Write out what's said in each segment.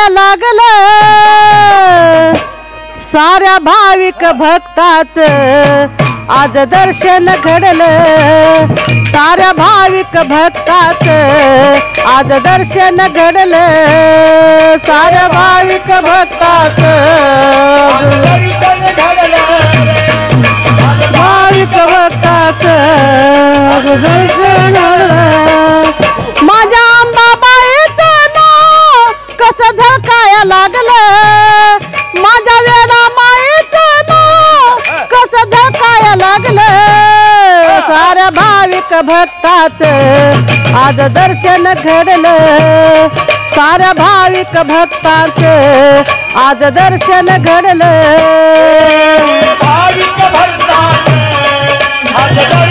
वाया लागलं. साऱ्या भाविक भक्ताच आज दर्शन घडलं. साऱ्या भाविक भक्ताच आज दर्शन घडलं. साऱ्या भाविक भक्ताच भाविक भक्ताच आज दर्शन साऱ्या भक्ताच. आज दर्शन घडलं. साऱ्या भाविक भक्ताच. आज दर्शन घडलं. भाविक आज दर्शन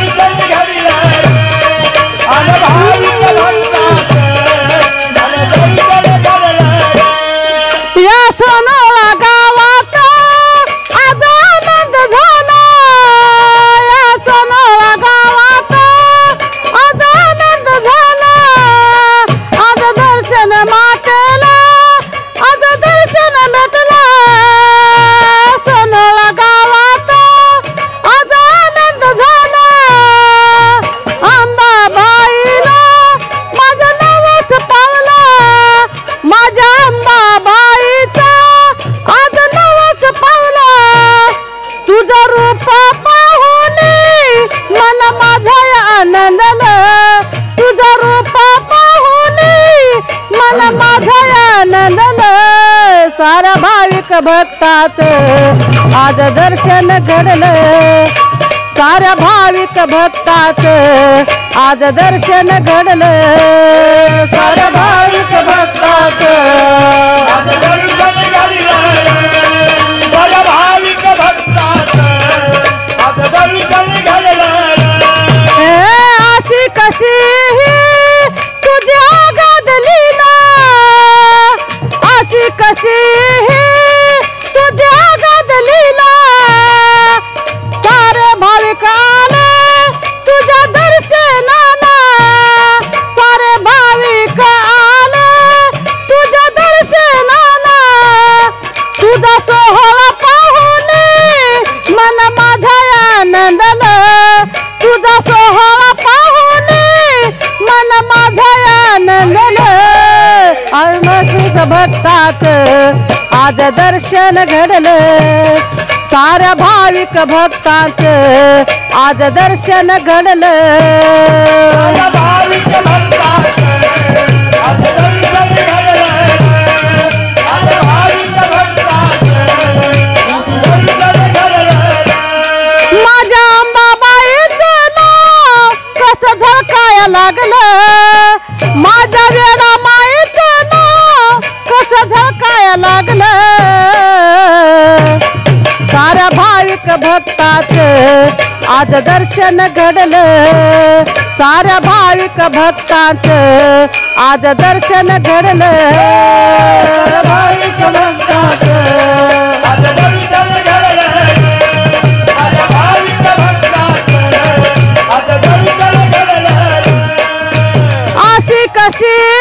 दर्शन सोनोळा गावात. आज आनंद झाला. अंबाबाईला माझा नवस पावला. माझ्या अंबाबाईचा आज नवस पावला. तुझं रूप पाहून मन माझा आनंदल. तुझं रूप पाहून माझा सारा भाविक भक्ताच आज दर्शन घडलं. साऱ्या भाविक भक्ताच आज दर्शन घडलं. साऱ्या भाविक भक्ताच भक्ताच आज दर्शन घडलं. साऱ्या भाविक भक्ताच आज दर्शन घडलं. भाविक भक्ताच आज दर्शन घडलं. साऱ्या भाविक भक्ताच आज दर्शन घडलं. भाविक भक्ताच आज दर्शन घडलं. आज कशी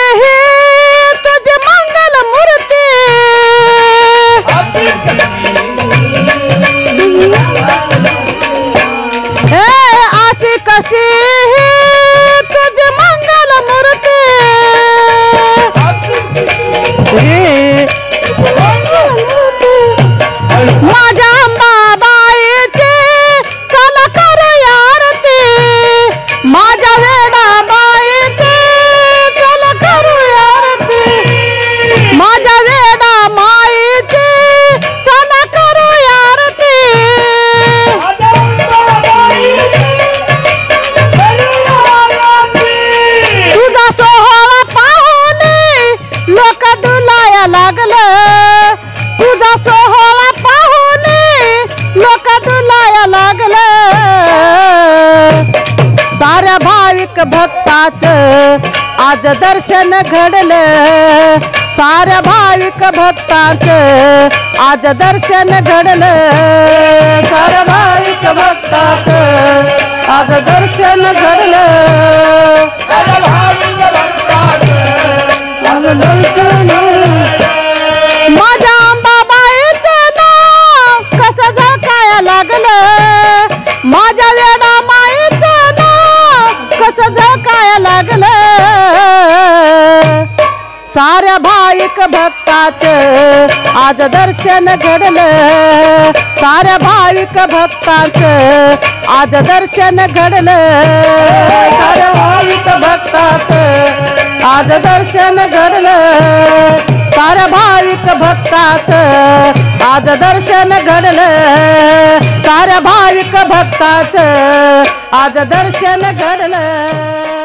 भक्ताच आज दर्शन घडलं. साऱ्या भाविक भक्ताच आज दर्शन घडलं. साऱ्या भाविक भक्ताच आज दर्शन घडलं. माझ्या दर्शन लागल. साऱ्या भाईक भक्ताच आज दर्शन घडलं. साऱ्या भाविक भक्ताच आज दर्शन घडलं. साऱ्या भाविक भक्ताच आज दर्शन घडलं. साऱ्या भाविक भक्ताच आज दर्शन घडलं. साऱ्या भाविक भक्ताच आज दर्शन घडलं.